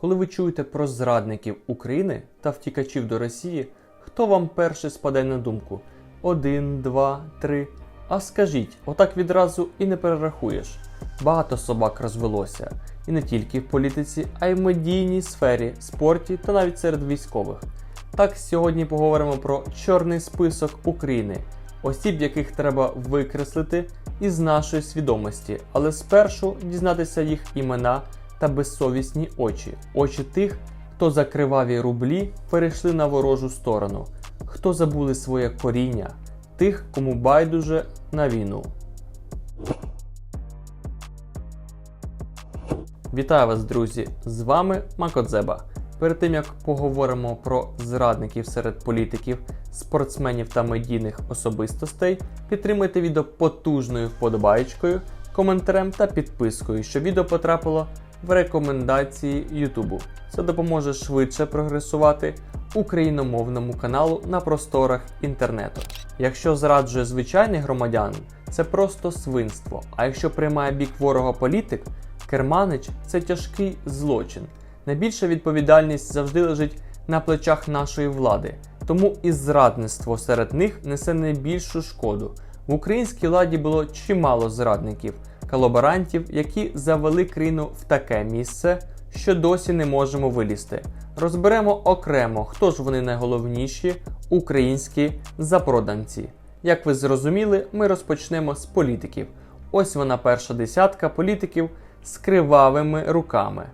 Коли ви чуєте про зрадників України та втікачів до Росії, хто вам перший спаде на думку? Один, два, три. А скажіть, отак відразу і не перерахуєш. Багато собак розвелося, і не тільки в політиці, а й в медійній сфері, спорті та навіть серед військових. Так сьогодні поговоримо про чорний список України, осіб, яких треба викреслити із нашої свідомості, але спершу дізнатися їх імена та безсовісні очі, очі тих, хто за криваві рублі перейшли на ворожу сторону, хто забули своє коріння, тих, кому байдуже на війну. Вітаю вас, друзі! З вами Макодзеба. Перед тим як поговоримо про зрадників серед політиків, спортсменів та медійних особистостей, підтримуйте відео потужною вподобайкою, коментарем та підпискою, щоб відео потрапило в рекомендації Ютубу. Це допоможе швидше прогресувати україномовному каналу на просторах інтернету. Якщо зраджує звичайний громадянин, це просто свинство. А якщо приймає бік ворога політик, керманич це тяжкий злочин. Найбільша відповідальність завжди лежить на плечах нашої влади, тому і зрадництво серед них несе найбільшу шкоду. В українській владі було чимало зрадників, колаборантів, які завели країну в таке місце, що досі не можемо вилізти. Розберемо окремо, хто ж вони найголовніші українські запроданці. Як ви зрозуміли, ми розпочнемо з політиків. Ось вона перша десятка політиків з кривавими руками.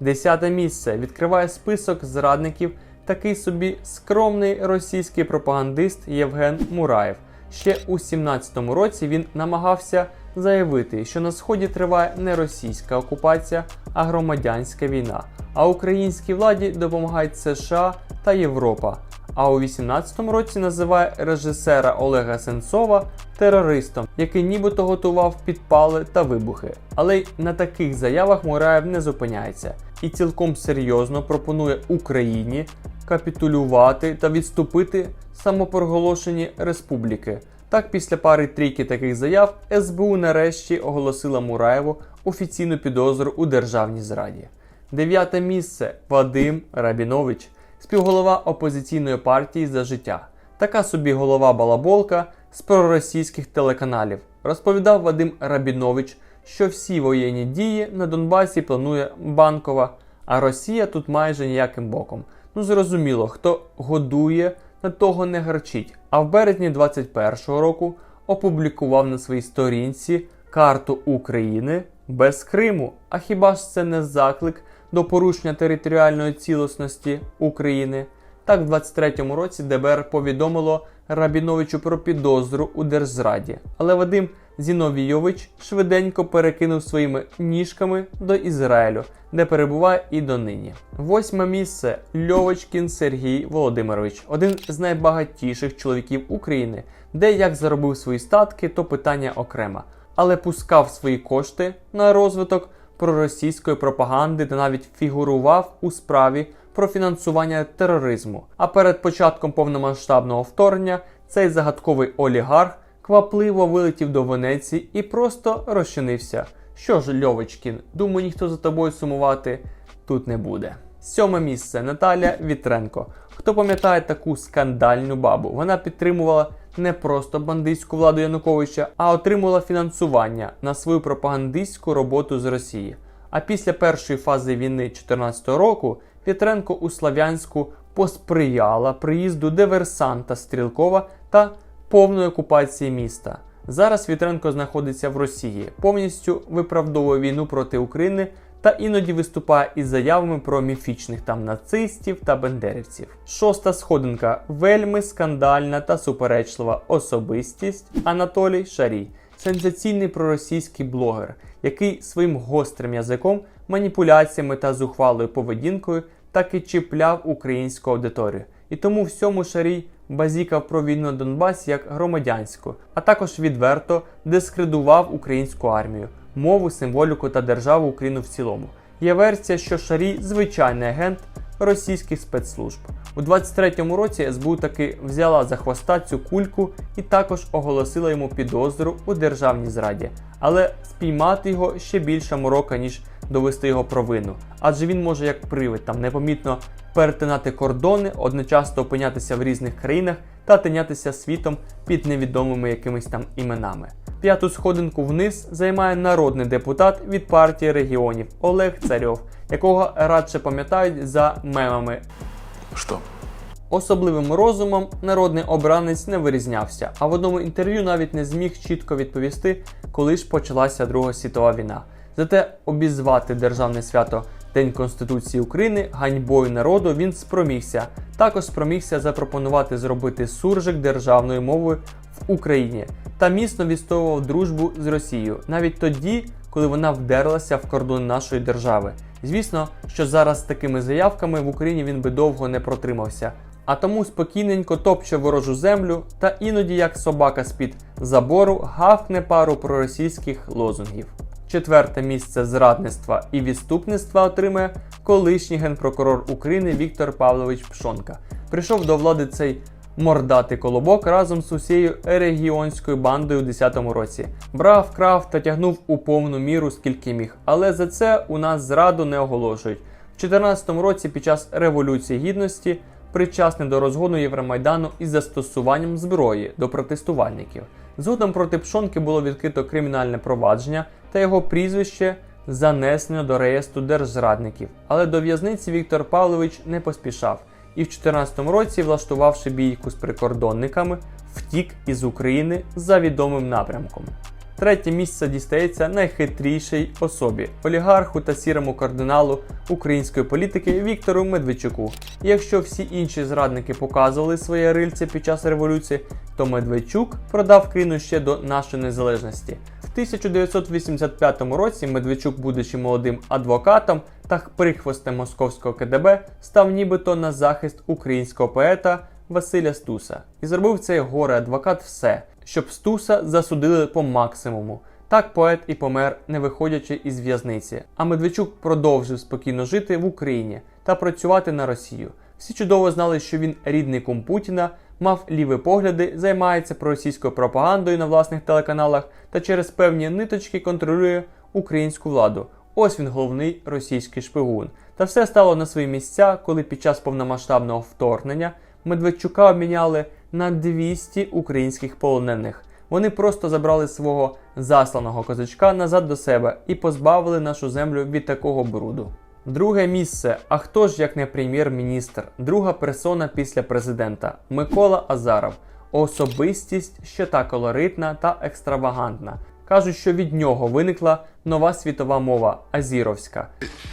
Десяте місце відкриває список зрадників такий собі скромний російський пропагандист Євген Мураєв. Ще у 17-му році він намагався заявити, що на сході триває не російська окупація, а громадянська війна. А українській владі допомагають США та Європа. А у 18-му році називає режисера Олега Сенцова терористом, який нібито готував підпали та вибухи. Але й на таких заявах Мураєв не зупиняється і цілком серйозно пропонує Україні капітулювати та відступити самопроголошені республіки. Так, після пари трійки таких заяв СБУ нарешті оголосила Мураєву офіційну підозру у державній зраді. Дев'яте місце Вадим Рабінович, співголова опозиційної партії за життя. Така собі голова балаболка з проросійських телеканалів. Розповідав Вадим Рабінович, що всі воєнні дії на Донбасі планує банкова, а Росія тут майже ніяким боком. Ну зрозуміло, хто годує, на того не гарчить. А в березні 21-го року опублікував на своїй сторінці карту України без Криму. А хіба ж це не заклик до порушення територіальної цілісності України? Так, в 23-му році ДБР повідомило Рабіновичу про підозру у держзраді. Але Вадим Зіновійович швиденько перекинув своїми ніжками до Ізраїлю, де перебуває і донині. Восьме місце Льовочкін Сергій Володимирович, один з найбагатіших чоловіків України, де як заробив свої статки, то питання окремо, але пускав свої кошти на розвиток проросійської пропаганди та навіть фігурував у справі про фінансування тероризму. А перед початком повномасштабного вторгнення цей загадковий олігарх квапливо вилетів до Венеції і просто розчинився. Що ж, Льовочкін, думаю, ніхто за тобою сумувати тут не буде. Сьоме місце Наталя Вітренко. Хто пам'ятає таку скандальну бабу? Вона підтримувала не просто бандитську владу Януковича, а отримувала фінансування на свою пропагандистську роботу з Росії. А після першої фази війни 2014 року Вітренко у Слав'янську посприяла приїзду диверсанта Стрілкова та повної окупації міста. Зараз Вітренко знаходиться в Росії, повністю виправдовує війну проти України та іноді виступає із заявами про міфічних там нацистів та бендерівців. Шоста сходинка вельми скандальна та суперечлива особистість Анатолій Шарій, сенсаційний проросійський блогер, який своїм гострим язиком, маніпуляціями та зухвалою поведінкою таки чіпляв українську аудиторію. І тому всьому Шарій базікав про війну на Донбасі як громадянську, а також відверто дискредував українську армію, мову, символіку та державу Україну в цілому. Є версія, що Шарій звичайний агент російських спецслужб. У 23-му році СБУ таки взяла за хвоста цю кульку і також оголосила йому підозру у державній зраді, але спіймати його ще більше морока, ніж довести його провину. Адже він може як привид там непомітно перетинати кордони, одночасно опинятися в різних країнах та тинятися світом під невідомими якимись там іменами. П'яту сходинку вниз займає народний депутат від партії регіонів Олег Царьов, якого радше пам'ятають за мемами. Что? Особливим розумом народний обранець не вирізнявся, а в одному інтерв'ю навіть не зміг чітко відповісти, коли ж почалася Друга світова війна. Зате обізвати державне свято День Конституції України ганьбою народу він спромігся. Також спромігся запропонувати зробити суржик державною мовою в Україні та міцно відстоював дружбу з Росією навіть тоді, коли вона вдерлася в кордон нашої держави. Звісно, що зараз з такими заявками в Україні він би довго не протримався, а тому спокійненько топче ворожу землю та іноді, як собака з-під забору, гавкне пару проросійських лозунгів. Четверте місце зрадництва і відступництва отримає колишній генпрокурор України Віктор Павлович Пшонка. Прийшов до влади цей мордатий колобок разом з усією регіонською бандою у 10-му році. Брав, крав та тягнув у повну міру скільки міг. Але за це у нас зраду не оголошують. В 14-му році під час Революції Гідності причасний до розгону Євромайдану із застосуванням зброї до протестувальників. Згодом проти Пшонки було відкрито кримінальне провадження та його прізвище занесено до реєстру держзрадників. Але до в'язниці Віктор Павлович не поспішав і в 2014 році, влаштувавши бійку з прикордонниками, втік із України за відомим напрямком. Третє місце дістається найхитрішій особі олігарху та сірому кардиналу української політики Віктору Медведчуку. І якщо всі інші зрадники показували своє рильце під час революції, то Медведчук продав країну ще до нашої незалежності. В 1985 році Медведчук, будучи молодим адвокатом та прихвостем московського КДБ, став нібито на захист українського поета Василя Стуса і зробив цей горе адвокат все, щоб Стуса засудили по максимуму. Так поет і помер, не виходячи із в'язниці. А Медведчук продовжив спокійно жити в Україні та працювати на Росію. Всі чудово знали, що він рідний кум Путіна, мав ліві погляди, займається проросійською пропагандою на власних телеканалах та через певні ниточки контролює українську владу. Ось він головний російський шпигун. Та все стало на свої місця, коли під час повномасштабного вторгнення Медведчука обміняли на 200 українських полонених. Вони просто забрали свого засланого козачка назад до себе і позбавили нашу землю від такого бруду. Друге місце. А хто ж як не прем'єр-міністр, друга персона після президента Микола Азаров. Особистість ще та колоритна та екстравагантна. Кажуть, що від нього виникла нова світова мова азіровська.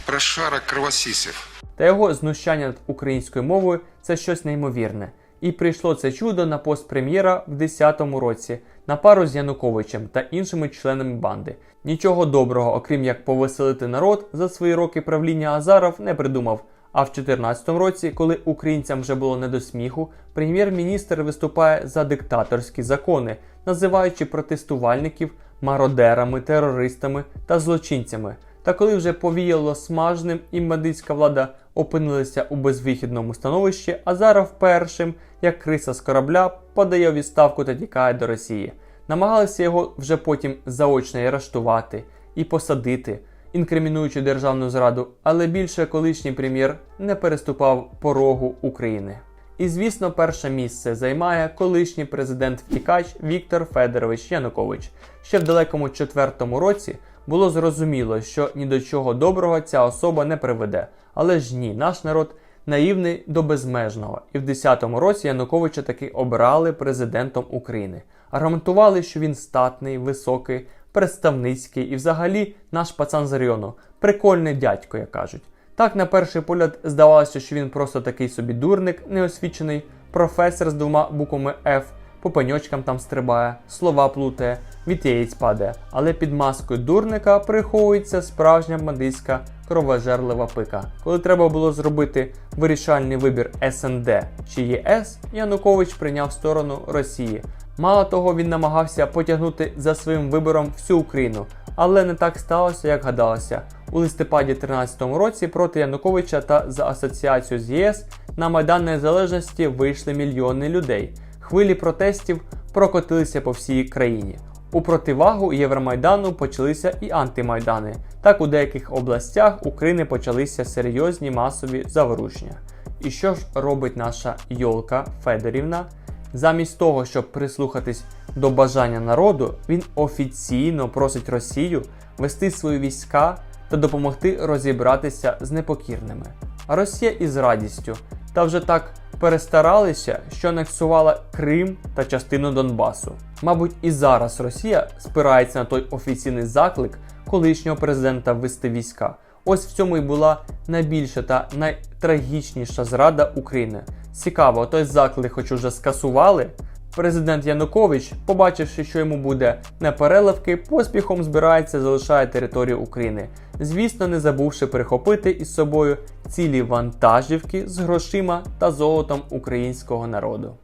Прошара кровосісів. Та його знущання над українською мовою це щось неймовірне. І прийшло це чудо на пост прем'єра в 10-му році на пару з Януковичем та іншими членами банди. Нічого доброго, окрім як повеселити народ, за свої роки правління Азаров не придумав. А в 2014 році, коли українцям вже було не до сміху, прем'єр-міністр виступає за диктаторські закони, називаючи протестувальників мародерами, терористами та злочинцями. Та коли вже повіяло смажним і медицька влада опинилися у безвихідному становищі, Азаров першим, як криса з корабля, подає відставку та тікає до Росії. Намагалися його вже потім заочно і арештувати і посадити, інкримінуючи державну зраду, але більше колишній прем'єр не переступав порогу України. І звісно, перше місце займає колишній президент-втікач Віктор Федорович Янукович. Ще в далекому четвертому році було зрозуміло, що ні до чого доброго ця особа не приведе. Але ж ні, наш народ наївний до безмежного. І в 10-му році Януковича таки обрали президентом України. Аргументували, що він статний, високий, представницький і взагалі наш пацан з району. Прикольний дядько, як кажуть. Так, на перший погляд, здавалося, що він просто такий собі дурник, неосвічений, професор з двома буквами F, по пеньочкам там стрибає, слова плутає, від яєць падає. Але під маскою дурника приховується справжня бандитська кровожерлива пика. Коли треба було зробити вирішальний вибір СНД чи ЄС, Янукович прийняв сторону Росії. Мало того, він намагався потягнути за своїм вибором всю Україну, Але не так сталося, як гадалося. У листопаді 2013 році проти Януковича та за асоціацію з ЄС на Майдан Незалежності вийшли мільйони людей. Хвилі протестів прокотилися по всій країні. У противагу Євромайдану почалися і антимайдани. Так у деяких областях України почалися серйозні масові заворушення. І що ж робить наша Йолка Федорівна? Замість того, щоб прислухатись до бажання народу, він офіційно просить Росію вести свої війська та допомогти розібратися з непокірними. А Росія із радістю та вже так перестаралися, що анексувала Крим та частину Донбасу. Мабуть, і зараз Росія спирається на той офіційний заклик колишнього президента ввести війська. Ось в цьому і була найбільша та найтрагічніша зрада України. Цікаво, той заклик хоч уже скасували. Президент Янукович, побачивши, що йому буде непереливки, поспіхом збирається залишає територію України, звісно, не забувши прихопити із собою цілі вантажівки з грошима та золотом українського народу.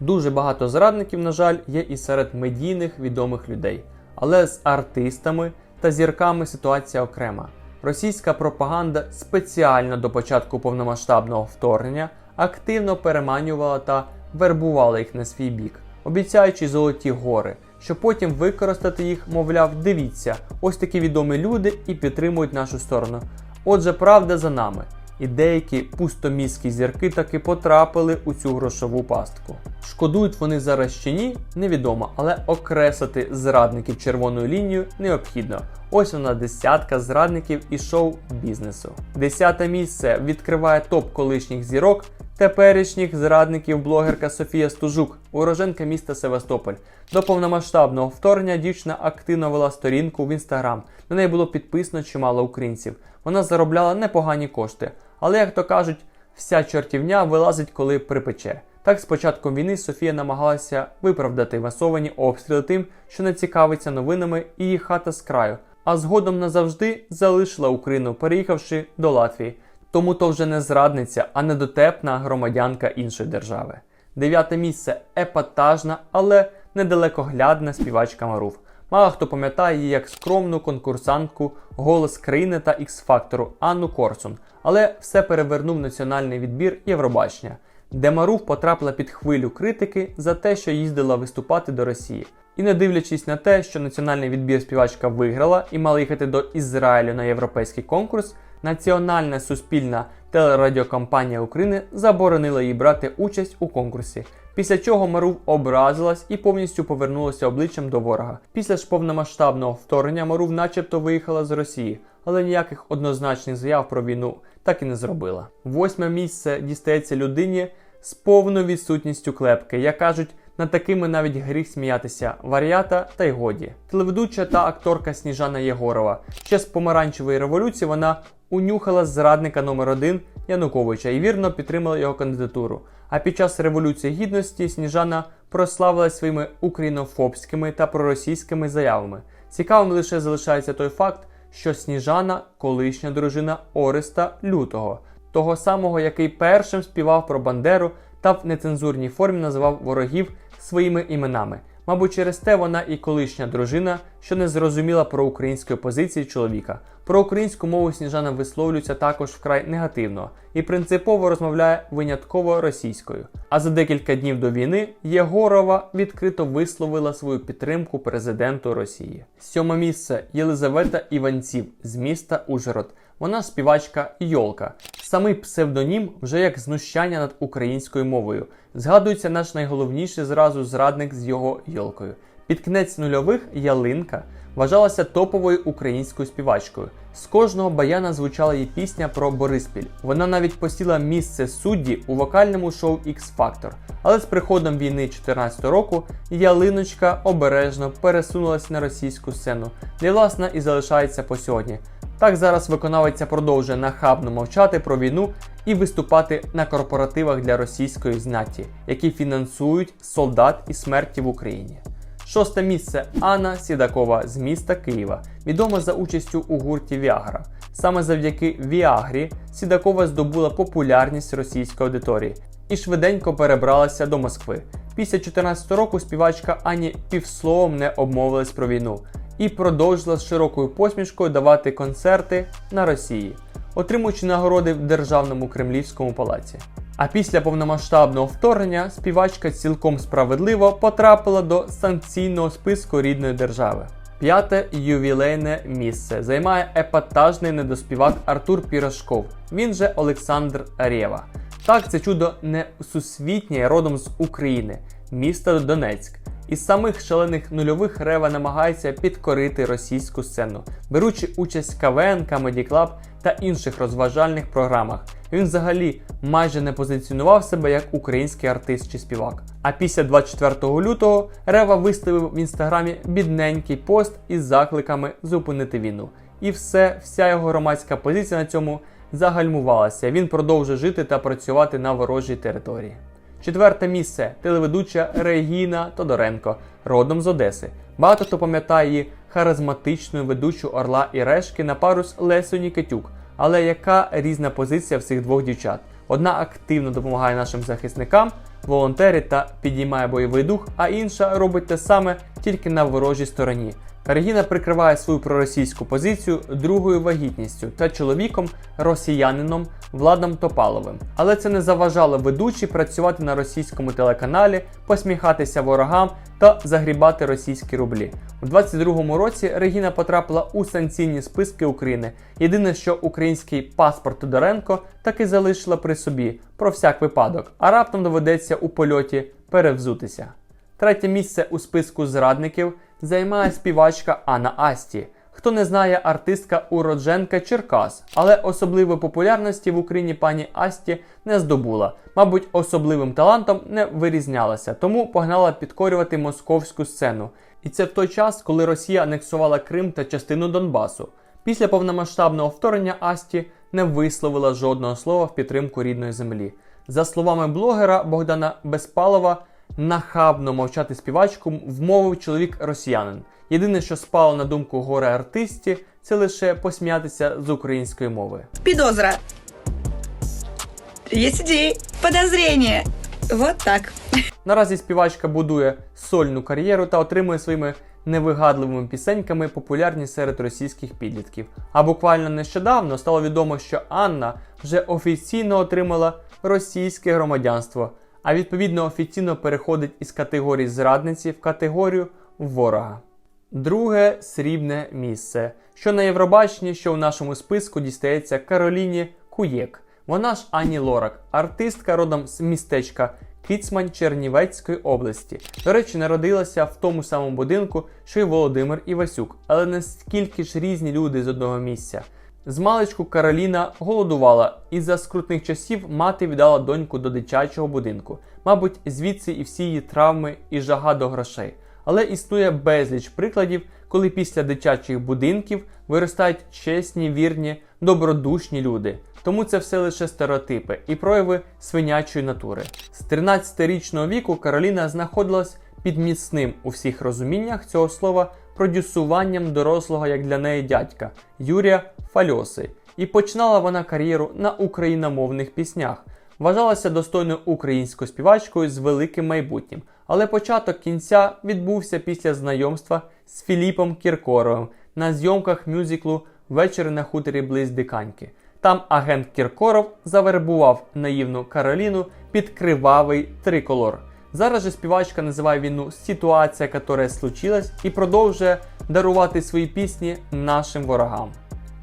Дуже багато зрадників, на жаль, є і серед медійних відомих людей. Але з артистами та зірками ситуація окрема. Російська пропаганда спеціально до початку повномасштабного вторгнення активно переманювала та вербувала їх на свій бік, обіцяючи золоті гори, щоб потім використати їх, мовляв, дивіться, ось такі відомі люди і підтримують нашу сторону. Отже, правда за нами. І деякі пустоміські зірки таки потрапили у цю грошову пастку. Шкодують вони зараз чи ні, невідомо, але окреслити зрадників червоною лінією необхідно. Ось вона десятка зрадників і шоу-бізнесу. Десяте місце відкриває топ колишніх зірок. Теперішніх зрадників блогерка Софія Стужук, уроженка міста Севастополь. До повномасштабного вторгнення дівчина активно вела сторінку в інстаграм. На неї було підписано чимало українців. Вона заробляла непогані кошти. Але, як то кажуть, вся чортівня вилазить, коли припече. Так, з початком війни Софія намагалася виправдати масовані обстріли тим, що не цікавиться новинами і її хата з краю, а згодом назавжди залишила Україну, переїхавши до Латвії. Тому то вже не зрадниця, а недотепна громадянка іншої держави. Дев'яте місце епатажна, але недалекоглядна співачка Марув. Мало хто пам'ятає її як скромну конкурсантку голос країни та X-фактору Анну Корсун, але все перевернув національний відбір Євробачення, де Марув потрапила під хвилю критики за те, що їздила виступати до Росії. І не дивлячись на те, що національний відбір співачка виграла і мала їхати до Ізраїлю на європейський конкурс, Національна суспільна телерадіокомпанія України заборонила їй брати участь у конкурсі. Після чого Марув образилась і повністю повернулася обличчям до ворога. Після ж повномасштабного вторгнення Марув начебто виїхала з Росії, але ніяких однозначних заяв про війну так і не зробила. Восьме місце дістається людині з повною відсутністю клепки, як кажуть. Над такими навіть гріх сміятися варіата та й годі. Телеведуча та акторка Сніжана Єгорова. Ще з помаранчевої революції вона унюхала зрадника номер 1 Януковича і вірно підтримала його кандидатуру. А під час революції гідності Сніжана прославилась своїми українофобськими та проросійськими заявами. Цікавим лише залишається той факт, що Сніжана колишня дружина Ореста Лютого, того самого, який першим співав про Бандеру та в нецензурній формі називав ворогів своїми іменами. Мабуть, через те вона і колишня дружина, що не зрозуміла про української позиції чоловіка. Про українську мову Сніжана висловлюється також вкрай негативно і принципово розмовляє винятково російською. А за декілька днів до війни Єгорова відкрито висловила свою підтримку президенту Росії. Сьоме місце Єлизавета Іванців з міста Ужгород. Вона співачка Йолка. Самий псевдонім вже як знущання над українською мовою. Згадується наш найголовніший зразу зрадник з його йолкою. Під кінець нульових ялинка вважалася топовою українською співачкою. З кожного баяна звучала її пісня про Бориспіль. Вона навіть посіла місце судді у вокальному шоу X Factor. Але з приходом війни 2014 року ялиночка обережно пересунулася на російську сцену, де власне і залишається по сьогодні. Так зараз виконавиця продовжує нахабно мовчати про війну і виступати на корпоративах для російської знаті, які фінансують солдат і смерті в Україні. Шосте місце Анна Сідакова з міста Києва, відома за участю у гурті Віагра. Саме завдяки Віагрі Сідакова здобула популярність російської аудиторії. і швиденько перебралася до Москви. Після 14 року співачка ані півсловом не обмовилась про війну і продовжила з широкою посмішкою давати концерти на Росії, отримуючи нагороди в Державному Кремлівському палаці. А після повномасштабного вторгнення співачка цілком справедливо потрапила до санкційного списку рідної держави. П'яте ювілейне місце займає епатажний недоспівак Артур Пірошков. Він же Олександр Рєва. Так, це чудо не сусвітнє родом з України, міста Донецьк. Із самих шалених нульових Рева намагається підкорити російську сцену, беручи участь в КВН, Comedy Club та інших розважальних програмах. Він взагалі майже не позиціонував себе як український артист чи співак. А після 24 лютого Рева виставив в інстаграмі бідненький пост із закликами зупинити війну. І все, вся його громадська позиція на цьому загальмувалася. Він продовжує жити та працювати на ворожій території. Четверте місце телеведуча Регіна Тодоренко, родом з Одеси. Багато хто пам'ятає її харизматичну ведучу Орла і Решки на пару з Лесою Нікітюк. Але яка різна позиція в цих двох дівчат? Одна активно допомагає нашим захисникам, волонтерить та підіймає бойовий дух, а інша робить те саме тільки на ворожій стороні. Регіна прикриває свою проросійську позицію другою вагітністю та чоловіком росіянином Владом Топаловим. Але це не заважало ведучій працювати на російському телеканалі, посміхатися ворогам та загрібати російські рублі. У 22-му році Регіна потрапила у санкційні списки України. Єдине, що український паспорт Тодоренко таки залишила при собі про всяк випадок, а раптом доведеться у польоті перевзутися. Третє місце у списку зрадників займає співачка Анна Асті. Хто не знає, артистка уродженка Черкас, але особливої популярності в Україні пані Асті не здобула. Мабуть, особливим талантом не вирізнялася, тому погнала підкорювати московську сцену. І це в той час, коли Росія анексувала Крим та частину Донбасу. Після повномасштабного вторгнення Асті не висловила жодного слова в підтримку рідної землі. За словами блогера Богдана Безпалова, нахабно мовчати співачку вмовив чоловік росіянин. Єдине, що спало на думку горе артисті, це лише посміятися з української мови. Підозра. Идеи. Подозрение. Вот так. Наразі співачка будує сольну кар'єру та отримує своїми невигадливими пісеньками популярність серед російських підлітків. А буквально нещодавно стало відомо, що Анна вже офіційно отримала російське громадянство, а відповідно офіційно переходить із категорії зрадниці в категорію ворога. Друге срібне місце, що на Євробаченні, що у нашому списку дістається Кароліні Куєк. Вона ж Ані Лорак, артистка родом з містечка Кіцмань Чернівецької області. До речі, народилася в тому самому будинку, що й Володимир Івасюк, але наскільки ж різні люди з одного місця. З маличку Кароліна голодувала, і за скрутних часів мати віддала доньку до дитячого будинку. Мабуть, звідси і всі її травми і жага до грошей. Але існує безліч прикладів, коли після дитячих будинків виростають чесні, вірні, добродушні люди. Тому це все лише стереотипи і прояви свинячої натури. З 13-річного віку Кароліна знаходилась під міцним у всіх розуміннях цього слова продюсуванням дорослого як для неї дядька Юрія Фальоси. І починала вона кар'єру на україномовних піснях. Вважалася достойною українською співачкою з великим майбутнім. Але початок кінця відбувся після знайомства з Філіпом Кіркоровим на зйомках мюзиклу Вечір на хуторі близ Диканьки. Там агент Кіркоров завербував наївну Кароліну під кривавий триколор. Зараз же співачка називає війну ситуація, яка случилась, і продовжує дарувати свої пісні нашим ворогам.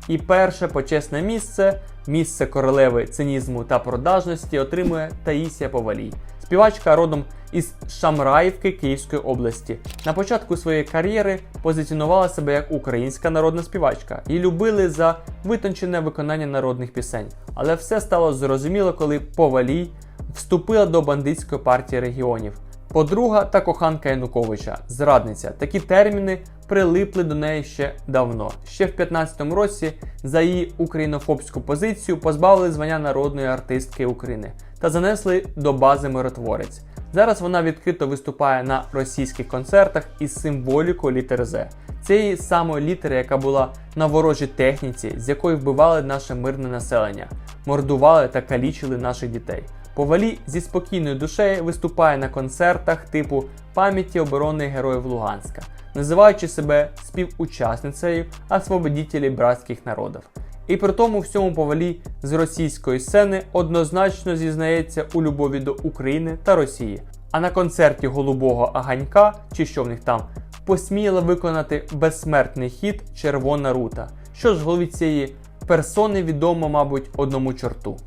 І перше почесне місце, місце королеви цинізму та продажності, отримує Таїсія Повалій. Співачка родом із Шамраївки Київської області. На початку своєї кар'єри позиціонувала себе як українська народна співачка і любили за витончене виконання народних пісень. Але все стало зрозуміло, коли Повалій вступила до бандитської партії регіонів. Подруга та коханка Януковича, зрадниця. Такі терміни прилипли до неї ще давно. Ще в 15-му році за її українофобську позицію позбавили звання народної артистки України та занесли до бази миротворець. Зараз вона відкрито виступає на російських концертах із символікою літери З. Цієї самої літери, яка була на ворожій техніці, з якої вбивали наше мирне населення, мордували та калічили наших дітей. Повалі зі спокійною душею виступає на концертах типу пам'яті оборони героїв Луганська, називаючи себе співучасницею освободітелів братських народів. І при тому всьому повалі з російської сцени однозначно зізнається у любові до України та Росії. А на концерті Голубого Аганька, чи що в них там, посміяла виконати безсмертний хіт Червона рута, що ж голові цієї персони відомо, мабуть, одному чорту.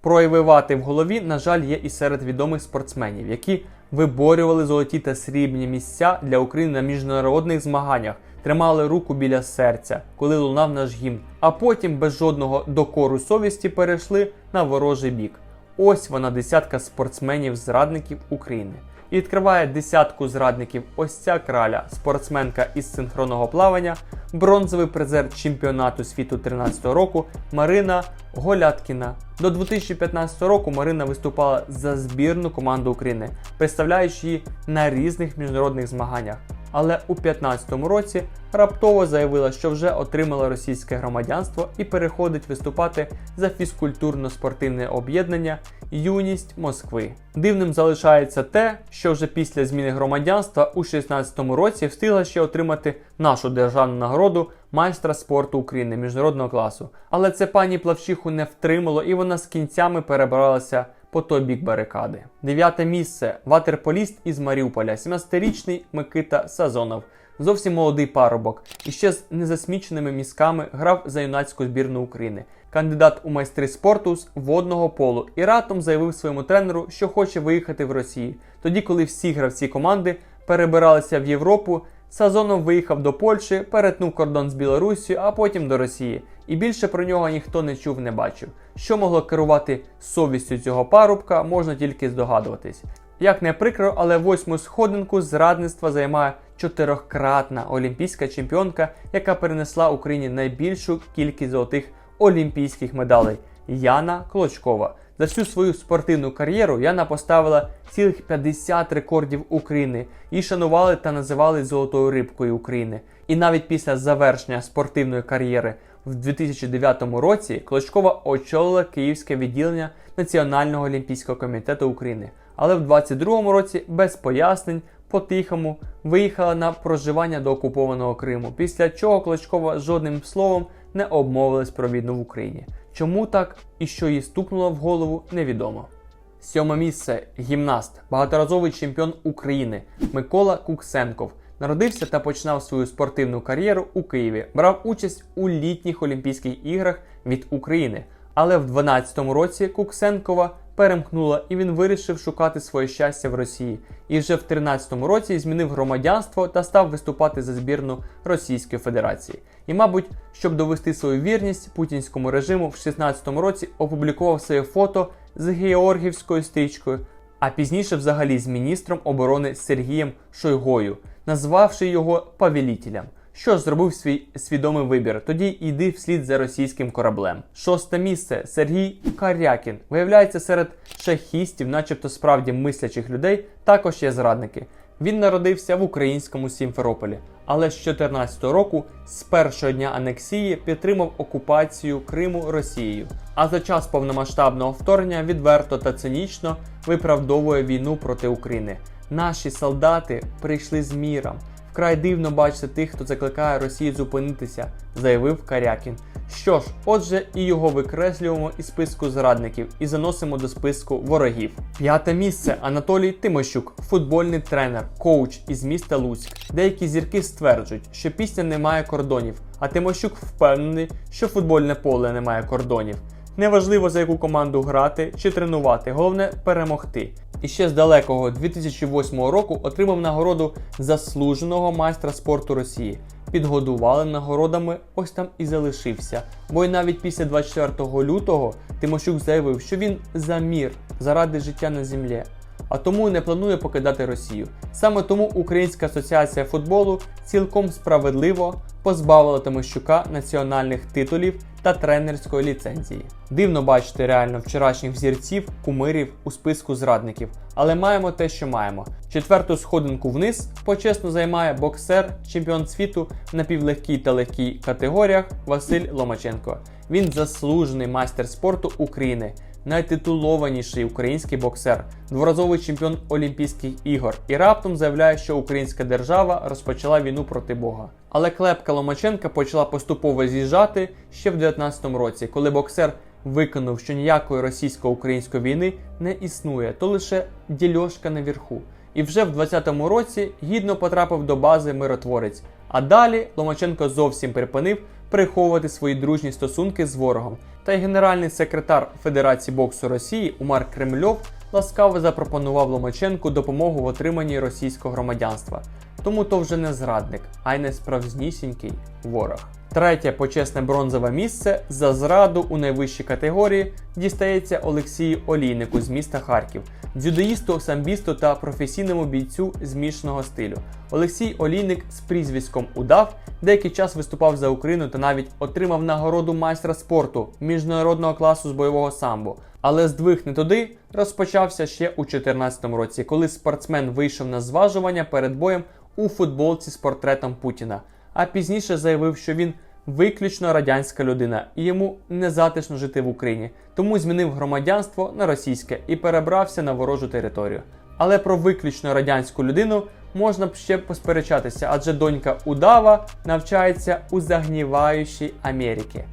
Проявивати в голові, на жаль, є і серед відомих спортсменів, які виборювали золоті та срібні місця для України на міжнародних змаганнях, тримали руку біля серця, коли лунав наш гімн, а потім без жодного докору совісті перейшли на ворожий бік. Ось вона десятка спортсменів-зрадників України. І відкриває десятку зрадників ось ця краля, спортсменка із синхронного плавання, бронзовий призер чемпіонату світу 13 року Марина Голяткіна. До 2015 року Марина виступала за збірну команду України, представляючи її на різних міжнародних змаганнях. Але у 2015 році раптово заявила, що вже отримала російське громадянство і переходить виступати за фізкультурно-спортивне об'єднання Юність Москви. Дивним залишається те, що вже після зміни громадянства у 2016 році встигла ще отримати нашу державну нагороду майстра спорту України міжнародного класу. Але це пані Плавчиху не втримало, і вона з кінцями перебиралася по той бік барикади. Дев'яте місце ватерполіст із Маріуполя, 17-річний Микита Сазонов. Зовсім молодий парубок і ще з незасміченими мізками грав за юнацьку збірну України. Кандидат у майстри спорту з водного полу і ратом заявив своєму тренеру, що хоче виїхати в Росію. Тоді, коли всі гравці команди перебиралися в Європу, Сазонов виїхав до Польщі, перетнув кордон з Білоруссю, а потім до Росії. І більше про нього ніхто не чув, не бачив. Що могло керувати совістю цього парубка, можна тільки здогадуватись. Як не прикро, але восьму сходинку зрадництва займає чотирьохкратна олімпійська чемпіонка, яка перенесла Україні найбільшу кількість золотих олімпійських медалей Яна Клочкова. За всю свою спортивну кар'єру Яна поставила цілих 50 рекордів України і шанували та називали золотою рибкою України. І навіть після завершення спортивної кар'єри в 2009 році Клочкова очолила Київське відділення Національного олімпійського комітету України. Але в 2022 році без пояснень по-тихому виїхала на проживання до окупованого Криму, після чого Клочкова жодним словом не обмовилась про війну в Україні. Чому так і що їй стукнуло в голову, невідомо. Сьоме місце гімнаст, багаторазовий чемпіон України Микола Куксенков. Народився та починав свою спортивну кар'єру у Києві. Брав участь у літніх Олімпійських іграх від України. Але в 12-му році Куксенкова перемкнула і він вирішив шукати своє щастя в Росії. І вже в 13-му році змінив громадянство та став виступати за збірну Російської Федерації. І, мабуть, щоб довести свою вірність путінському режиму, в 16-му році опублікував своє фото з Георгівською стрічкою, а пізніше взагалі з міністром оборони Сергієм Шойгою, назвавши його повелітелем. Що зробив свій свідомий вибір? Тоді йди вслід за російським кораблем. Шосте місце Сергій Карякін. Виявляється, серед шахістів, начебто справді мислячих людей, також є зрадники. Він народився в українському Сімферополі, але з 14 року, з першого дня анексії, підтримав окупацію Криму Росією. А за час повномасштабного вторгнення відверто та цинічно виправдовує війну проти України. Наші солдати прийшли з міром. Вкрай дивно бачити тих, хто закликає Росію зупинитися, заявив Карякін. Що ж, отже, і його викреслюємо із списку зрадників і заносимо до списку ворогів. П'яте місце Анатолій Тимощук, футбольний тренер, коуч із міста Луцьк. Деякі зірки стверджують, що пісня не має кордонів, а Тимощук впевнений, що футбольне поле не має кордонів. Неважливо за яку команду грати чи тренувати, головне перемогти. І ще з далекого 2008 року отримав нагороду заслуженого майстра спорту Росії. Підгодували нагородами, ось там і залишився. Бо й навіть після 24 лютого Тимощук заявив, що він за мір заради життя на землі, а тому не планує покидати Росію. Саме тому Українська асоціація футболу цілком справедливо позбавила Тимощука національних титулів та тренерської ліцензії. Дивно бачити реально вчорашніх взірців, кумирів у списку зрадників, але маємо те, що маємо. Четверту сходинку вниз почесно займає боксер, чемпіон світу в напівлегкій та легкій категоріях Василь Ломаченко. Він заслужений майстер спорту України, найтитулованіший український боксер, дворазовий чемпіон Олімпійських ігор і раптом заявляє, що українська держава розпочала війну проти Бога. Але клепка Ломаченка почала поступово з'їжджати ще в 19-му році, коли боксер виконав, що ніякої російсько-української війни не існує, то лише дільошка наверху. І вже в 20-му році гідно потрапив до бази миротворець. А далі Ломаченко зовсім припинив приховувати свої дружні стосунки з ворогом. Та й генеральний секретар Федерації боксу Росії Умар Кремльов ласкаво запропонував Ломаченку допомогу в отриманні російського громадянства. Тому то вже не зрадник, а й не справжнісінький ворог. Третє почесне бронзове місце за зраду у найвищій категорії дістається Олексію Олійнику з міста Харків, дзюдоїсту, самбісту та професійному бійцю змішаного стилю. Олексій Олійник з прізвиськом Удав деякий час виступав за Україну та навіть отримав нагороду майстра спорту міжнародного класу з бойового самбо. Але здвиг не туди розпочався ще у 2014 році, коли спортсмен вийшов на зважування перед боєм у футболці з портретом Путіна. А пізніше заявив, що він виключно радянська людина і йому не затишно жити в Україні, тому змінив громадянство на російське і перебрався на ворожу територію. Але про виключно радянську людину можна б ще посперечатися, адже донька Удава навчається у загніваючій Америці.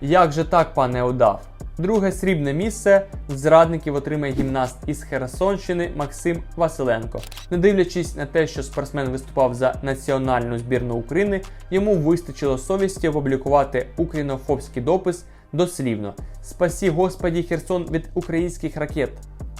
Як же так, пане Удав? Друге срібне місце в зрадників отримає гімнаст із Херсонщини Максим Василенко. Не дивлячись на те, що спортсмен виступав за національну збірну України, йому вистачило совісті опублікувати українофобський допис дослівно: Спасі Господі Херсон від українських ракет.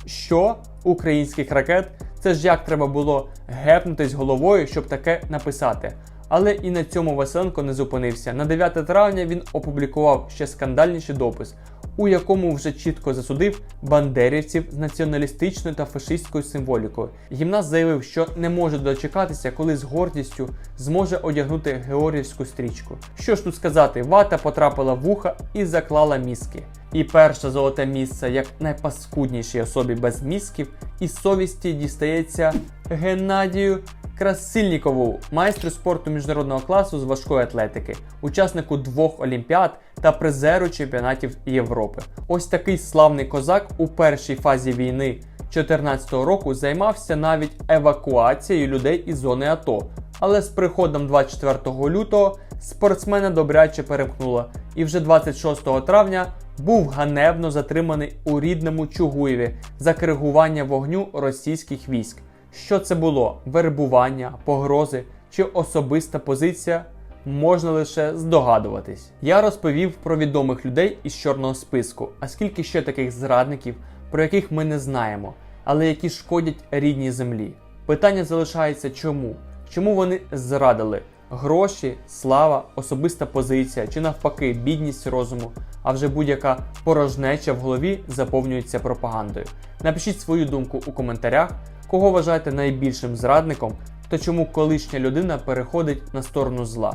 Що українських ракет? Це ж як треба було гепнутись головою, щоб таке написати. Але і на цьому Василенко не зупинився. На 9 травня він опублікував ще скандальніший допис, у якому вже чітко засудив бандерівців з націоналістичною та фашистською символікою. Гімнаст заявив, що не може дочекатися, коли з гордістю зможе одягнути георгіївську стрічку. Що ж тут сказати, вата потрапила в вуха і заклала мізки. І перше золоте місце як найпаскуднішій особі без мізків і совісті дістається Геннадію Красильнікову, майстру спорту міжнародного класу з важкої атлетики, учаснику двох олімпіад та призеру чемпіонатів Європи. Ось такий славний козак у першій фазі війни 2014 року займався навіть евакуацією людей із зони АТО. Але з приходом 24 лютого спортсмена добряче перемкнуло, і вже 26 травня був ганебно затриманий у рідному Чугуєві за коригування вогню російських військ. Що це було? Вербування, погрози чи особиста позиція? Можна лише здогадуватись. Я розповів про відомих людей із чорного списку, а скільки ще таких зрадників, про яких ми не знаємо, але які шкодять рідній землі. Питання залишається чому? Чому вони зрадили? Гроші, слава, особиста позиція чи навпаки бідність розуму, а вже будь-яка порожнеча в голові заповнюється пропагандою. Напишіть свою думку у коментарях, кого вважаєте найбільшим зрадником та чому колишня людина переходить на сторону зла.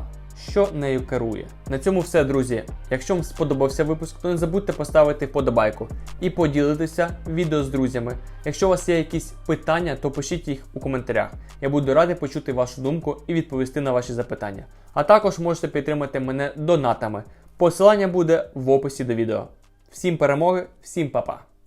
Що нею керує. На цьому все, друзі. Якщо вам сподобався випуск, то не забудьте поставити вподобайку і поділитися відео з друзями. Якщо у вас є якісь питання, то пишіть їх у коментарях. Я буду радий почути вашу думку і відповісти на ваші запитання. А також можете підтримати мене донатами. Посилання буде в описі до відео. Всім перемоги, всім па-па!